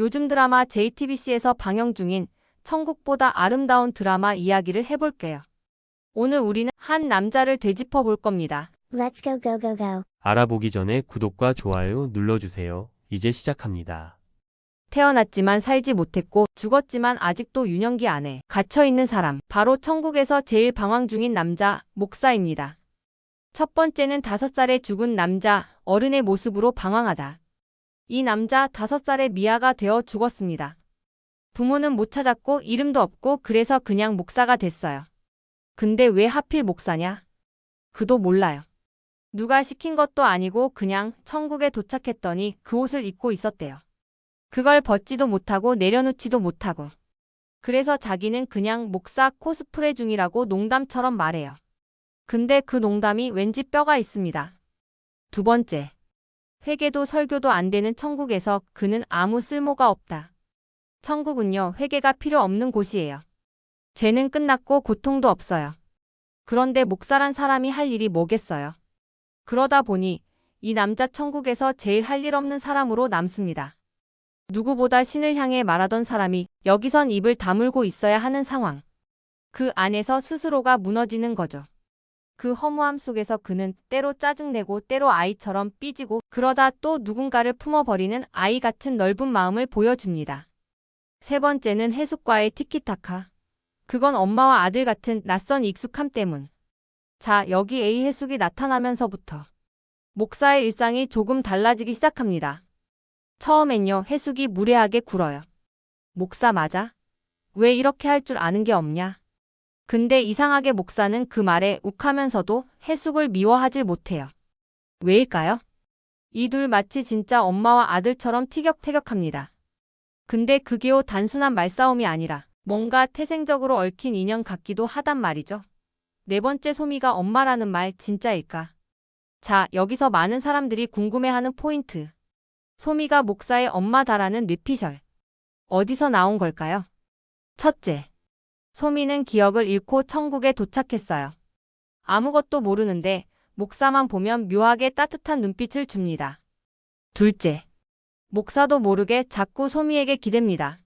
요즘 드라마 JTBC에서 방영 중인 천국보다 아름다운 드라마 이야기를 해볼게요. 오늘 우리는 한 남자를 되짚어 볼 겁니다. Let's go go go go. 알아보기 전에 구독과 좋아요 눌러주세요. 이제 시작합니다. 태어났지만 살지 못했고 죽었지만 아직도 유년기 안에 갇혀 있는 사람. 바로 천국에서 제일 방황 중인 남자, 목사입니다. 첫 번째는 다섯 살에 죽은 남자, 어른의 모습으로 방황하다. 이 남자 다섯 살에 미아가 되어 죽었습니다. 부모는 못 찾았고 이름도 없고 그래서 그냥 목사가 됐어요. 근데 왜 하필 목사냐? 그도 몰라요. 누가 시킨 것도 아니고 그냥 천국에 도착했더니 그 옷을 입고 있었대요. 그걸 벗지도 못하고 내려놓지도 못하고. 그래서 자기는 그냥 목사 코스프레 중이라고 농담처럼 말해요. 근데 그 농담이 왠지 뼈가 있습니다. 두 번째. 회개도 설교도 안 되는 천국에서 그는 아무 쓸모가 없다. 천국은요, 회개가 필요 없는 곳이에요. 죄는 끝났고 고통도 없어요. 그런데 목사란 사람이 할 일이 뭐겠어요? 그러다 보니 이 남자 천국에서 제일 할 일 없는 사람으로 남습니다. 누구보다 신을 향해 말하던 사람이 여기선 입을 다물고 있어야 하는 상황. 그 안에서 스스로가 무너지는 거죠. 그 허무함 속에서 그는 때로 짜증내고 때로 아이처럼 삐지고 그러다 또 누군가를 품어버리는 아이 같은 넓은 마음을 보여줍니다. 세 번째는 해숙과의 티키타카. 그건 엄마와 아들 같은 낯선 익숙함 때문. 자, 여기 A 해숙이 나타나면서부터 목사의 일상이 조금 달라지기 시작합니다. 처음엔요, 해숙이 무례하게 굴어요. 목사 맞아? 왜 이렇게 할 줄 아는 게 없냐? 근데 이상하게 목사는 그 말에 욱하면서도 해숙을 미워하질 못해요. 왜일까요? 이 둘 마치 진짜 엄마와 아들처럼 티격태격합니다. 근데 그게요 단순한 말싸움이 아니라 뭔가 태생적으로 얽힌 인연 같기도 하단 말이죠. 네 번째 소미가 엄마라는 말 진짜일까? 자, 여기서 많은 사람들이 궁금해하는 포인트. 소미가 목사의 엄마다라는 뇌피셜. 어디서 나온 걸까요? 첫째. 소미는 기억을 잃고 천국에 도착했어요. 아무것도 모르는데 목사만 보면 묘하게 따뜻한 눈빛을 줍니다. 둘째. 목사도 모르게 자꾸 소미에게 기댑니다.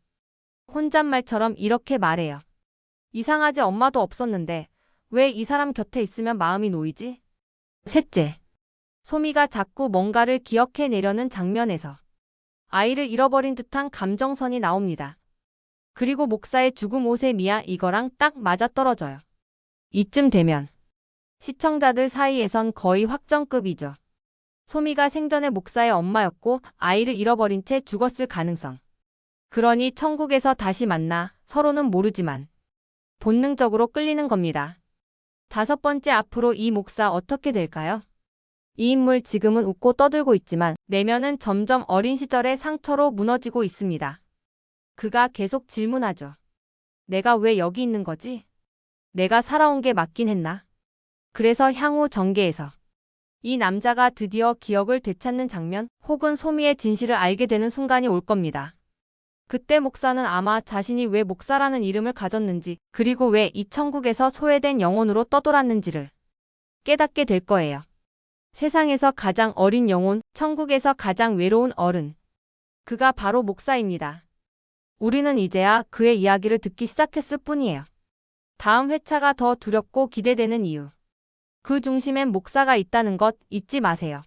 혼잣말처럼 이렇게 말해요. 이상하지 엄마도 없었는데 왜 이 사람 곁에 있으면 마음이 놓이지? 셋째. 소미가 자꾸 뭔가를 기억해내려는 장면에서 아이를 잃어버린 듯한 감정선이 나옵니다. 그리고 목사의 죽음 옷의 미아 이거랑 딱 맞아떨어져요. 이쯤 되면 시청자들 사이에선 거의 확정급이죠. 소미가 생전에 목사의 엄마였고 아이를 잃어버린 채 죽었을 가능성. 그러니 천국에서 다시 만나 서로는 모르지만 본능적으로 끌리는 겁니다. 다섯 번째 앞으로 이 목사 어떻게 될까요? 이 인물 지금은 웃고 떠들고 있지만 내면은 점점 어린 시절의 상처로 무너지고 있습니다. 그가 계속 질문하죠. 내가 왜 여기 있는 거지? 내가 살아온 게 맞긴 했나? 그래서 향후 전개에서 이 남자가 드디어 기억을 되찾는 장면 혹은 소미의 진실을 알게 되는 순간이 올 겁니다. 그때 목사는 아마 자신이 왜 목사라는 이름을 가졌는지 그리고 왜 이 천국에서 소외된 영혼으로 떠돌았는지를 깨닫게 될 거예요. 세상에서 가장 어린 영혼, 천국에서 가장 외로운 어른. 그가 바로 목사입니다. 우리는 이제야 그의 이야기를 듣기 시작했을 뿐이에요. 다음 회차가 더 두렵고 기대되는 이유. 그 중심엔 목사가 있다는 것 잊지 마세요.